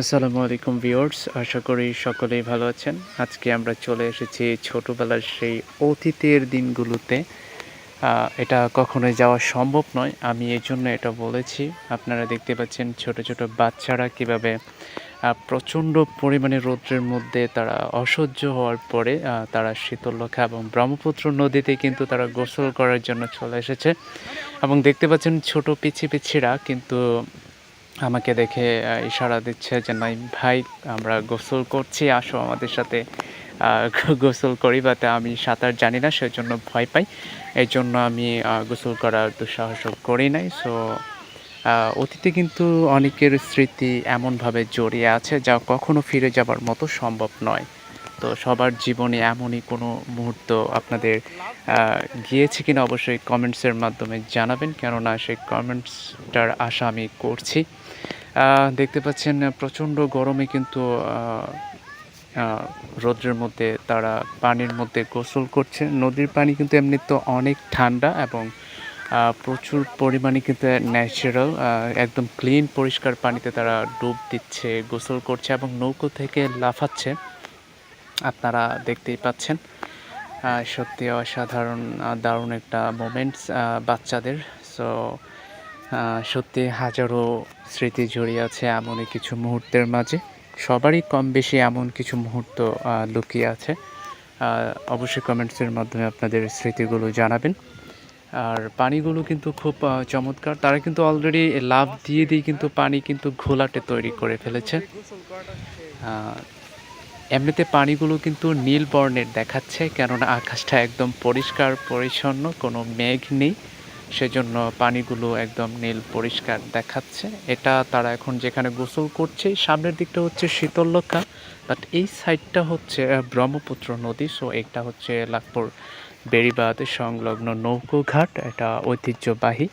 আসসালামু আলাইকুম ভিউয়ার্স, আশা করি সকলেই ভালো আছেন। আজকে আমরা চলে এসেছি ছোটোবেলার সেই অতীতের দিনগুলোতে। এটা কখনোই যাওয়া সম্ভব নয়, আমি এই জন্য এটা বলেছি। আপনারা দেখতে পাচ্ছেন ছোট ছোট বাচ্চারা কীভাবে প্রচণ্ড পরিমাণে রৌদ্রের মধ্যে তারা অসহ্য হওয়ার পরে তারা শীতলক্ষা এবং ব্রহ্মপুত্র নদীতে কিন্তু তারা গোসল করার জন্য চলে এসেছে। এবং দেখতে পাচ্ছেন ছোট পিছি পিছিরা কিন্তু আমাকে দেখে ইশারা দিচ্ছে যে, নাই ভাই, আমরা গোসল করছি, আসো আমাদের সাথে গোসল করি বাট আমি সাঁতার জানি না সেই জন্য ভয় পাই। এই জন্য আমি গোসল করার দুঃসাহস করি নাই। সো অতীতে কিন্তু অনেকের স্মৃতি এমনভাবে জড়িয়ে আছে, যা কখনো ফিরে যাবার মতো সম্ভব নয়। তো সবার জীবনে এমনই কোনো মুহূর্ত আপনাদের গিয়েছে কিনা অবশ্যই কমেন্টসের মাধ্যমে জানাবেন। কেননা সেই কমেন্টসটার আশা আমি করছি। দেখতে পাচ্ছেন, প্রচণ্ড গরমে কিন্তু রৌদ্রের মধ্যে তারা পানির মধ্যে গোসল করছে। নদীর পানি কিন্তু এমনি তো অনেক ঠান্ডা এবং প্রচুর পরিমাণে কিন্তু ন্যাচারাল একদম ক্লিন পরিষ্কার পানিতে তারা ডুব দিচ্ছে, গোসল করছে এবং নৌকো থেকে লাফাচ্ছে। আপনারা দেখতেই পাচ্ছেন। সত্যি অসাধারণ দারুণ একটা মোমেন্টস বাচ্চাদের। সো সত্যি হাজারো স্মৃতি জড়িয়ে আছে এমনই কিছু মুহূর্তের মাঝে। সবারই কম বেশি এমন কিছু মুহূর্ত লুকিয়ে আছে। অবশ্যই কমেন্টসের মাধ্যমে আপনাদের স্মৃতিগুলো জানাবেন। আর পানিগুলো কিন্তু খুব চমৎকার। তারা কিন্তু অলরেডি লাভ দিয়ে দিয়ে কিন্তু পানি কিন্তু ঘোলাটে তৈরি করে ফেলেছে। এমনিতে পানিগুলো কিন্তু নীল বর্ণের দেখাচ্ছে, কেননা আকাশটা একদম পরিষ্কার, পরিচ্ছন্ন, কোনো মেঘ নেই। সেজন্য পানিগুলো একদম নীল, পরিষ্কার দেখাচ্ছে। এটা তারা এখন যেখানে গোসল করছে, সামনের দিকটা হচ্ছে শীতলক্ষা বাট এই সাইডটা হচ্ছে ব্রহ্মপুত্র নদী সো এটা হচ্ছে লাখপুর বেড়িবাঁধ সংলগ্ন নৌকোঘাট, এটা ঐতিহ্যবাহী।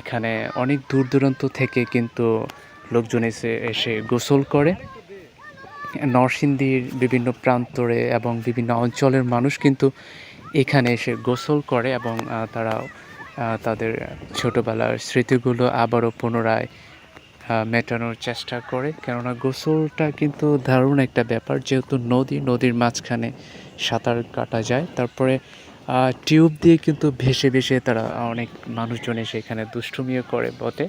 এখানে অনেক দূর দূরান্ত থেকে কিন্তু লোকজন এসে এসে গোসল করে। নরসিংদীর বিভিন্ন প্রান্তরে এবং বিভিন্ন অঞ্চলের মানুষ কিন্তু এখানে এসে গোসল করে এবং তারা তাদের ছোটোবেলার স্মৃতিগুলো আবারও পুনরায় মেটানোর চেষ্টা করে। কেননা গোসলটা কিন্তু দারুণ একটা ব্যাপার, যেহেতু নদী, নদীর মাঝখানে সাঁতার কাটা যায়। তারপরে টিউব দিয়ে কিন্তু ভেসে ভেসে তারা অনেক মানুষজন এসে এখানে দুষ্টুমিও করে বটে।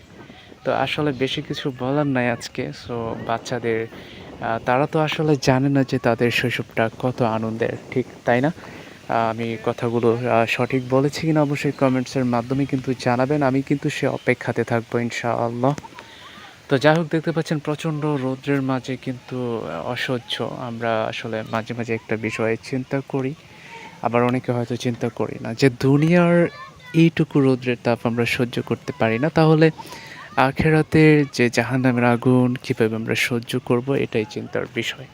তো আসলে বেশি কিছু বলার নাই আজকে। সো বাচ্চাদের তারা তো আসলে জানে না যে তাদের শৈশবটা কত আনন্দের, ঠিক তাই না? আমি কথাগুলো সঠিক বলেছি কিনা অবশ্যই কমেন্টসের মাধ্যমে কিন্তু জানাবেন। আমি কিন্তু সে অপেক্ষাতে থাকব, ইনশাআল্লাহ। তো যাই হোক, দেখতে পাচ্ছেন প্রচণ্ড রৌদ্রের মাঝে কিন্তু অসহ্য। আমরা আসলে মাঝে মাঝে একটা বিষয়ে চিন্তা করি। আবার অনেকে হয়তো চিন্তা করি না যে দুনিয়ার এইটুকু রৌদ্রের তাপ আমরা সহ্য করতে পারি না। তাহলে আখেরাতের যে জাহান্নামের আগুন কীভাবে আমরা সহ্য করব এটাই চিন্তার বিষয়।